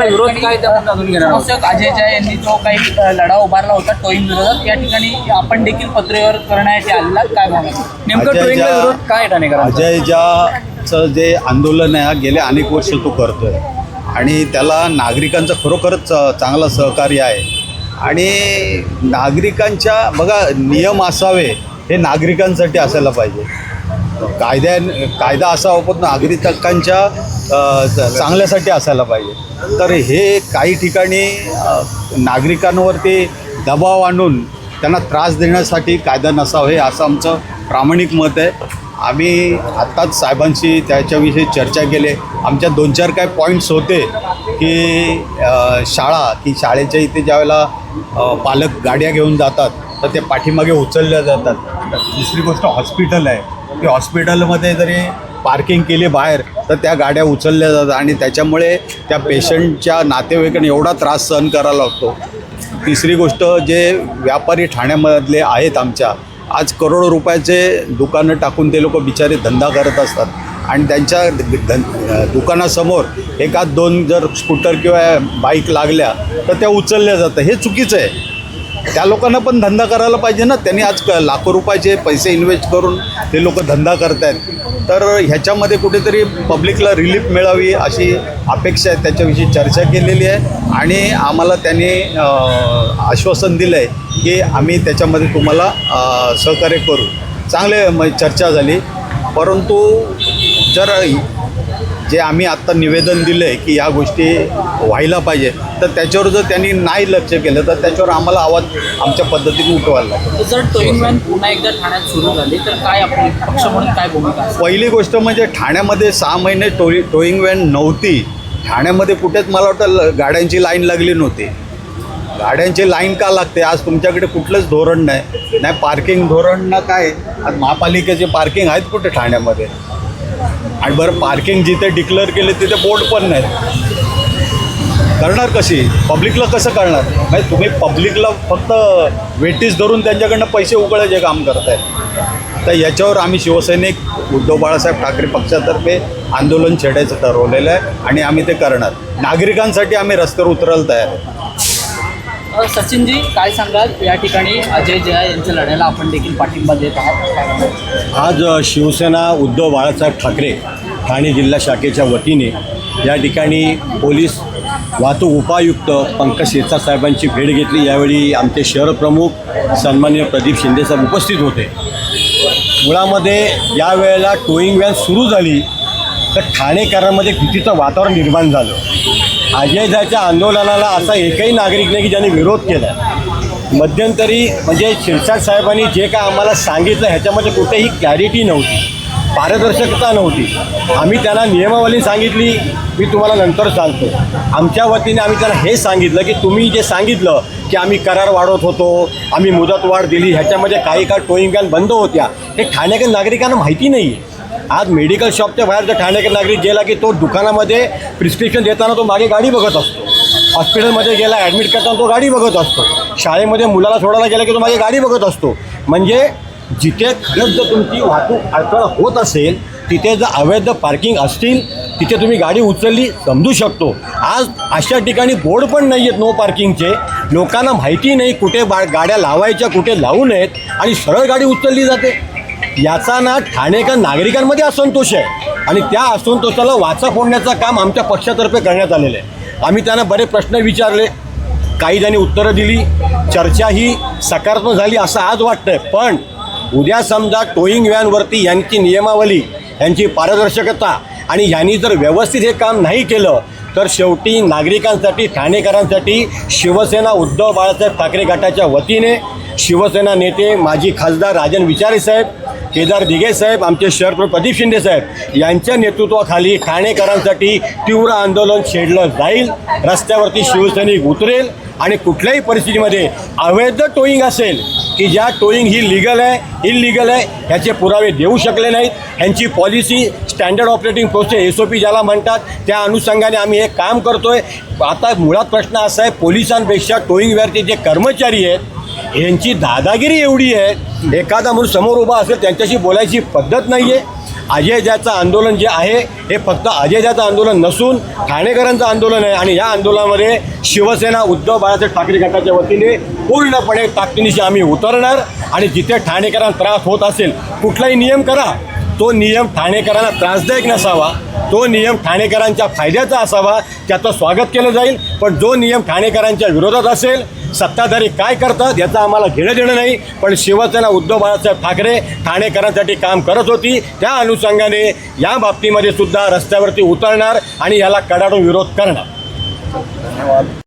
विरोध काय अजय यांनी जो काही लढा उभारला होता टोईंग विरोधात या ठिकाणी आपण देखील पत्रव्यवहार करण्यासाठी आलेला काय नेमकं अजय टोईंगला ज्या- विरोध काय अजय ज्याचं जे आंदोलन आहे हा गेले अनेक वर्ष तो करतोय. आणि त्याला नागरिकांचं खरोखरच चांगलं सहकार्य आहे. आणि नागरिकांच्या बघा नियम असावे हे नागरिकांसाठी असायला पाहिजे. कायद्या कायदा असावा पण नागरिकांच्या चांगल्यासाठी असायला पाहिजे. तर हे काही ठिकाणी नागरिकांवरती दबाव आणून त्यांना त्रास देण्यासाठी कायदा नसावा हे असं आमचं प्रामाणिक मत आहे. आम्ही आत्ताच साहेबांशी त्याच्याविषयी चर्चा केली. आमच्या दोन चार काय पॉईंट्स होते की शाळा की शाळेच्या इथे ज्यावेळेला पालक गाड्या घेऊन जातात तर ते पाठीमागे उचलल्या जातात. दुसरी गोष्ट हॉस्पिटल आहे. की हॉस्पिटलमध्ये जरी पार्किंग केली बाहेर तर त्या गाड्या उचलल्या जातात आणि त्याच्यामुळे त्या पेशंटच्या नातेवाईकांना एवढा त्रास सहन करावा लागतो. तिसरी गोष्ट जे व्यापारी ठाण्यामधले आहेत आमच्या आज करोडो रुपयाचे दुकानं टाकून ते लोक बिचारे धंदा करत असतात. आणि त्यांच्या धन दुकानासमोर एकाच दोन जर स्कूटर किंवा बाईक लागल्या तर त्या उचलल्या जातं हे चुकीचं आहे. त्या लोकांना पण धंदा करायला पाहिजे ना. त्यांनी आज क- लाखो रुपयाचे पैसे इन्व्हेस्ट करून ते लोक धंदा करत आहेत तर ह्याच्यामध्ये कुठेतरी पब्लिकला रिलीफ मिळावी अशी अपेक्षा आहे. त्याच्याविषयी चर्चा केलेली आहे. आणि आम्हाला त्यांनी आश्वासन दिलं आहे की आम्ही त्याच्यामध्ये तुम्हाला सहकार्य करू. चांगले म चर्चा झाली. परंतु जर जे आम्ही आत्ता निवेदन दिलं आहे की या गोष्टी व्हायला पाहिजे तर त्याच्यावर जर त्यांनी नाही लक्ष केलं तर त्याच्यावर आम्हाला आवाज आमच्या पद्धतीने उठवायला लागेल. तर जर टोईंग व्हॅन पुन्हा एकदा ठाण्यात सुरू झाली तर काय आपली पक्ष म्हणून काय भूमिका पहिली गोष्ट म्हणजे ठाण्यामध्ये सहा महिने टोई टोईंग व्हॅन नव्हती. ठाण्यामध्ये कुठेच मला वाटतं गाड्यांची लाईन लागली नव्हती. गाड्यांची लाईन का लागते? आज तुमच्याकडे कुठलंच धोरण नाही. नाही पार्किंग धोरण ना काय? आज महापालिकेचे पार्किंग आहेत कुठे ठाण्यामध्ये? आणि बरं पार्किंग जिथे डिक्लेअर केले तिथे बोर्ड पण नाहीत. करणार कशी? पब्लिकला कसं करणार? म्हणजे तुम्ही पब्लिकला फक्त वेटीस धरून त्यांच्याकडनं पैसे उकळायचे काम करताय तर याच्यावर आम्ही शिवसैनिक उद्धव बाळासाहेब ठाकरे पक्षातर्फे आंदोलन छेडायचं ठरवलेलं आहे आणि आम्ही ते करणार. नागरिकांसाठी आम्ही रस्त्यावर उतरायला तयार आहे. सचिनजी काय सांगाल? या ठिकाणी अजय जया यांच्या लढ्याला आपण देखील पाठिंबा देत आहात. आज शिवसेना उद्धव बाळासाहेब ठाकरे ठाणे जिल्हा शाखेच्या वतीने या ठिकाणी पोलीस वाहतूक उपायुक्त पंकज शिरसाट साहेबांची भेट घेतली. यावेळी आमचे शहर प्रमुख सन्माननीय प्रदीप शिंदेसाहेब उपस्थित होते. मुळामध्ये या वेळेला टोईंग व्हॅन सुरू झाली तर ठाणेकरांमध्ये भीतीचं वातावरण निर्माण झालं. अजय जायच्या आंदोलनाला असा एकही नागरिक नाही की ज्यांनी विरोध केला मध्यंतरी म्हणजे शिरसाट साहेबांनी जे काय आम्हाला सांगितलं ह्याच्यामध्ये कुठेही क्लॅरिटी नव्हती पारदर्शकता नव्हती. आम्ही त्यांना नियमावली सांगितली मी तुम्हाला नंतर सांगतो. आमच्या वतीने आम्ही त्यांना हे सांगितलं की तुम्ही जे सांगितलं की आम्ही करार वाढवत होतो आम्ही मुदतवाढ दिली ह्याच्यामध्ये काही काळ टोईंग कॅन बंद होत्या हे ठाणेकर नागरिकांना माहिती नाही आहे आज मेडिकल शॉपच्या बाहेर जर ठाणेकर नागरिक गेला की तो दुकानामध्ये प्रिस्क्रिप्शन देताना तो मागे गाडी बघत असतो. हॉस्पिटलमध्ये गेला ॲडमिट करताना तो गाडी बघत असतो. शाळेमध्ये मुलाला सोडायला गेला की तो मागे गाडी बघत असतो. म्हणजे जिथे खरंच जर तुमची वाहतूक अडचण होत असेल तिथे जर अवैध पार्किंग असतील तिथे तुम्ही गाडी उचलली समजू शकतो. आज अशा ठिकाणी बोर्ड पण नाही आहेत नो पार्किंगचे लोकांना माहिती नाही कुठे बा गाड्या लावायच्या कुठे लावू नयेत. आणि सरळ गाडी उचलली जाते. याचा ना ठाणेकर नागरिकांमध्ये असंतोष आहे. आणि त्या असंतोषाला वाचा फोडण्याचं काम आमच्या पक्षातर्फे करण्यात आलेलं आहे. आम्ही त्यांना बरे प्रश्न विचारले काही जणी उत्तरं दिली चर्चा ही सकारात्मक झाली असं आज वाटतंय. पण उद्या समजा टोईंग व्हॅनवरती यांची नियमावली यांची पारदर्शकता आणि यांनी जर व्यवस्थित हे काम नाही केलं तर शेवटी नागरिकांसाठी ठाणेकरांसाठी शिवसेना उद्धव बाळासाहेब ठाकरे गटाच्या वतीने शिवसेना नेते माजी खासदार राजन विचारे साहेब केदार दिघे साहेब आमचे शहर प्रदीप शिंदे साहेब यांच्या नेतृत्वाखाली ठाणेकरांसाठी तीव्र आंदोलन छेडलं जाईल रस्त्यावरती शिवसैनिक उतरेल आणि कुठल्याही परिस्थितीमध्ये अवैध टोईंग असेल की ज्या टोईंग ही लिगल आहे इलिगल आहे ह्याचे पुरावे देऊ शकले नाहीत. ह्यांची policy standard operating process S O P ज्याला म्हणतात त्या अनुषंगाने आम्ही हे काम करतोय. आता मुळात प्रश्न असा आहे पोलिसांपेक्षा टोईंगवरचे जे कर्मचारी आहेत यांची दादागिरी एवढी आहे एखादा म्हणून समोर उभा असेल त्यांच्याशी बोलायची पद्धत नाही आहे अजयजाचं आंदोलन जे आहे हे फक्त अजयजाचं आंदोलन नसून ठाणेकरांचं आंदोलन आहे आणि या आंदोलनामध्ये शिवसेना उद्धव बाळासाहेब ठाकरे गटाच्या वतीने पूर्णपणे ताकदीनिशी आम्ही उतरणार आणि जिथे ठाणेकरांना त्रास होत असेल कुठलाही नियम करा. तो नियम ठाणेकरांना त्रासदायक नसावा. तो नियम ठाणेकरांच्या फायद्याचा असावा. त्याचं स्वागत केलं जाईल. पण जो नियम ठाणेकरांच्या विरोधात असेल सत्ताधारी काय करतात याचं आम्हाला घेणं देणं नाही पण शिवसेना उद्धव बाळासाहेब ठाकरे ठाणेकरांसाठी काम करत होती त्या अनुषंगाने या बाबतीमध्ये सुद्धा रस्त्यावरती उतरणार आणि याला कडाडून विरोध करणार.